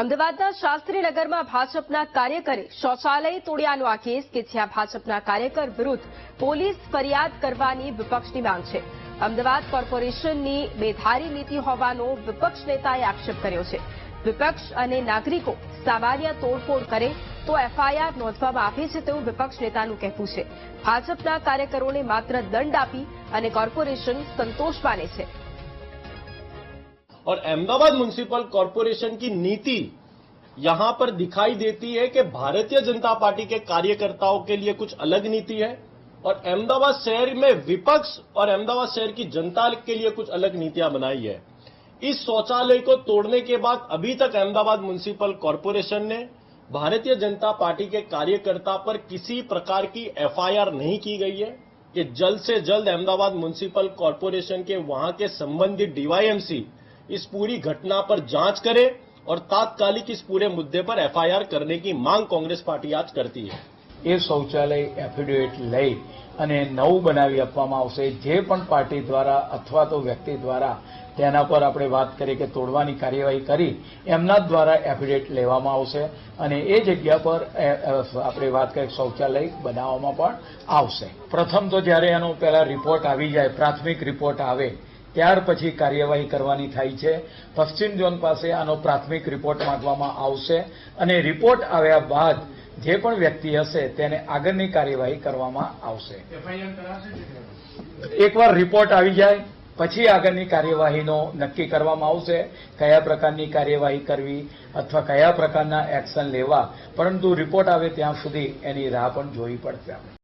અમદાવાદના શાસ્ત્રીનગરમાં ભાજપના કાર્યકરે શૌચાલય તોડ્યાનો આ કેસ કે જ્યાં ભાજપના કાર્યકર વિરુદ્ધ પોલીસ ફરિયાદ કરવાની વિપક્ષની માંગ છે. અમદાવાદ કોર્પોરેશનની બેધારી નીતિ હોવાનો વિપક્ષ નેતાએ આક્ષેપ કર્યો છે. વિપક્ષ અને નાગરિકો સામાન્ય તોડફોડ કરે તો એફઆઈઆર નોંધવામાં આવે છે તેવું વિપક્ષ નેતાનું કહેવું છે. ભાજપના કાર્યકરોને માત્ર દંડ આપી અને કોર્પોરેશન સંતોષ માને છે. और अहमदाबाद म्यूनिसिपल कॉरपोरेशन की नीति यहाँ पर दिखाई देती है कि भारतीय जनता पार्टी के कार्यकर्ताओं के लिए कुछ अलग नीति है और अहमदाबाद शहर में विपक्ष और अहमदाबाद शहर की जनता के लिए कुछ अलग नीतियाँ बनाई है। इस शौचालय को तोड़ने के बाद अभी तक अहमदाबाद म्यूनिसिपल कॉरपोरेशन ने भारतीय जनता पार्टी के कार्यकर्ता पर किसी प्रकार की एफआईआर नहीं की गई है कि जल्द से जल्द अहमदाबाद म्यूनिसिपल कॉरपोरेशन के वहाँ के संबंधित डीवाईएमसी इस पूरी घटना पर जांच करे और तात्कालिक इस पूरे मुद्दे पर एफआईआर करने की मांग कांग्रेस पार्टी आज करती है એ શૌચાલય એફિડેવિટ લઈ અને નવું બનાવી આપવામાં આવશે જે પણ પાર્ટી દ્વારા અથવા તો વ્યક્તિ દ્વારા તેના પર આપણે વાત કરીએ કે તોડવાની કાર્યવાહી કરી એમના જ દ્વારા એફિડેવિટ લેવામાં આવશે અને એ જગ્યા પર એ, અ, આપણે વાત કરીએ કે શૌચાલય બનાવવામાં પણ આવશે પ્રથમ તો જ્યારે એનો પહેલા રિપોર્ટ આવી જાય પ્રાથમિક રિપોર્ટ આવે ત્યાર પછી કાર્યવાહી કરવાની થાય છે. પશ્ચિમ ઝોન પાસે આનો પ્રાથમિક રિપોર્ટ માંગવામાં આવશે અને રિપોર્ટ આવ્યા બાદ જે પણ વ્યક્તિ હશે તેને આગળની કાર્યવાહી કરવામાં આવશે. એકવાર રિપોર્ટ આવી જાય પછી આગળની કાર્યવાહીનો નક્કી કરવામાં આવશે કયા પ્રકારની કાર્યવાહી કરવી અથવા કયા પ્રકારના એક્શન લેવા પરંતુ રિપોર્ટ આવે ત્યાં સુધી એની રાહ પણ જોવી પડશે.